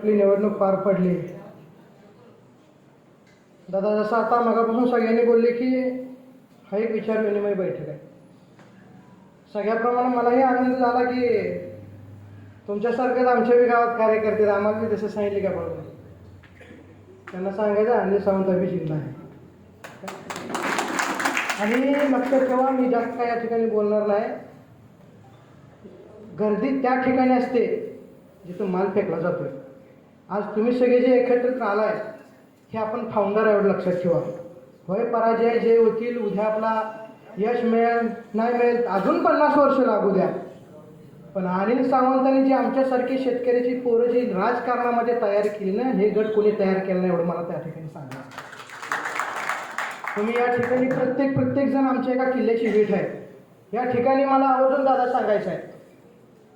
आपली निवडणूक पार पडली? दादा जसं आता मगापासून सगळ्यांनी बोलले की हा एक विचार विनिमय बैठक आहे. सगळ्याप्रमाणे मलाही आनंद झाला की तुमच्यासारखेच आमच्या बी गावात कार्यकर्ते आम्हाला मी तसं सांगितले का बरोबर त्यांना सांगायचं आणि सावंत अभिजित आहे. आणि लक्षात ठेवा मी जास्त काय या ठिकाणी बोलणार नाही. गर्दी त्या ठिकाणी असते जिथं माल फेकला जातोय. आज तुम्ही सगळे जे एकत्रित आलाय हे आपण फाउंडर एवढं लक्षात ठेवा. होय पराजय जे होतील उद्या आपला यश मिळेल नाही मिळेल अजून पन्नास वर्ष लागू द्या. पण अनिल सावंतांनी जी आमच्यासारखी शेतकऱ्याची पोरं जी राजकारणामध्ये तयार केली ना हे गट कोणी तयार केलं नाही एवढं मला त्या ठिकाणी सांगा. तुम्ही या ठिकाणी प्रत्येक प्रत्येक जण आमच्या एका किल्ल्याची वीट आहे. या ठिकाणी मला आवर्जून दादा सांगायचं आहे.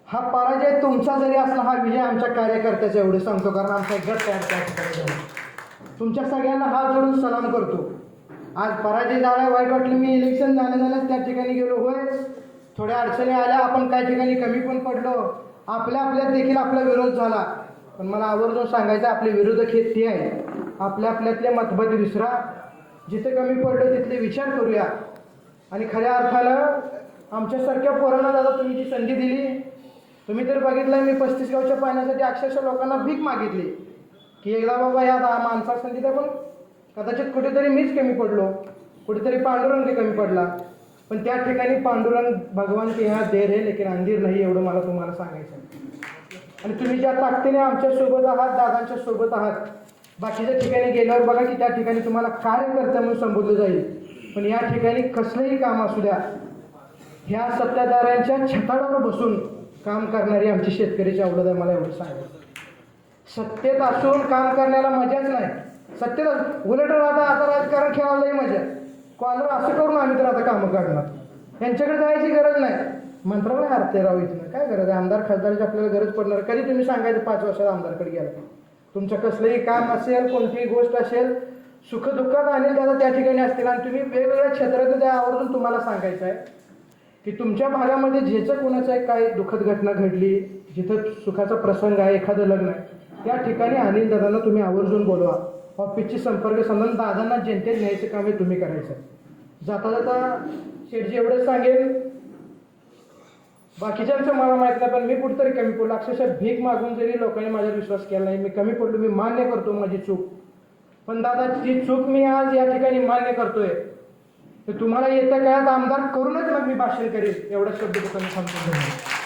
हा पराजय तुमचा जरी असला हा विजय आमच्या कार्यकर्त्याचा एवढं सांगतो कारण आमचा एक गट तयार त्या तुमच्या सगळ्यांना हात जोडून सलाम करतो. आज पराजय झाला वाईट वाटलं मी इलेक्शन झालं झालं त्या ठिकाणी गेलो. होय थोड्या अडचणी आल्या आपण काही ठिकाणी कमी पण पडलो. आपल्या आपल्यात देखील आपला विरोध झाला. पण मला आवर्जून सांगायचं आपले विरोधक हे ते आहे आपल्या आपल्यातले मतभेद विसरा. जिथे कमी पडलो तिथले विचार करूया. आणि खऱ्या अर्थानं आमच्यासारख्या पोरांना दादा तुम्ही जी संधी दिली तुम्ही तर बघितलं मी पस्तीस गावच्या पाण्यासाठी अक्षरशः लोकांना भीक मागितली. की एकदा बाबा या दा- माणसा संधी पण कदाचित कुठेतरी मीच कमी पडलो. कुठेतरी पांडुरंग कमी पडला. पण त्या ठिकाणी पांडुरंग भगवान की ह्या देर आहे लेकिन अंधीर नाही एवढं मला तुम्हाला सांगायचं आहे. आणि तुम्ही ज्या ताकदीने आमच्यासोबत आहात दादांच्या सोबत आहात बाकीच्या ठिकाणी गेल्यावर बघा की त्या ठिकाणी तुम्हाला कार्यकर्ता म्हणून संबोधलं जाईल. पण या ठिकाणी कसलंही काम असू द्या ह्या सत्ताधाऱ्यांच्या छताडावर बसून काम करणारी आमची शेतकऱ्याची आवडत आहे मला एवढं सांगायचं. सत्तेत असून काम करण्याला मजाच नाही. सत्तेत उलट आता आता राजकारण खेळायलाही मजा कॉलर असं करून आम्ही तर आता कामं काढणार यांच्याकडे जायची गरज नाही. मंत्रालय हरते राव इथनं. काय गरज आहे? आमदार खासदाराची आपल्याला गरज पडणार. कधी तुम्ही सांगायचं पाच वर्षात आमदारकडे गेला? तुमचं कसलंही काम असेल कोणतीही गोष्ट असेल सुखदुःखात आणेल दादा त्या ठिकाणी असतील आणि तुम्ही वेगवेगळ्या क्षेत्रात त्या आवर्जून तुम्हाला सांगायचं आहे. की तुमच्या भागामध्ये ज्याचं कोणाचं एक काय दुःखद घटना घडली जिथं सुखाचा प्रसंग आहे एखादं लग्न आहे त्या ठिकाणी अनिल दादांना तुम्ही आवर्जून बोलवा. ऑफिसची संपर्क साधून दादांना जनतेत न्यायचं काम हे तुम्ही करायचं. जाता जाता शेठजी एवढंच सांगेल. बाकीच्यांचं मला माहीत नाही पण मी कुठेतरी कमी पडलो. अक्षरशः भीक मागून जरी लोकांनी माझ्यावर विश्वास केला नाही मी कमी पडलो मी मान्य करतो माझी चूक. पण दादा ती चूक मी आज या ठिकाणी मान्य करतोय तर तुम्हाला येत्या काळात आमदार करूनच मग मी भाषण करेल. एवढा शब्द तुम्ही सांगतो.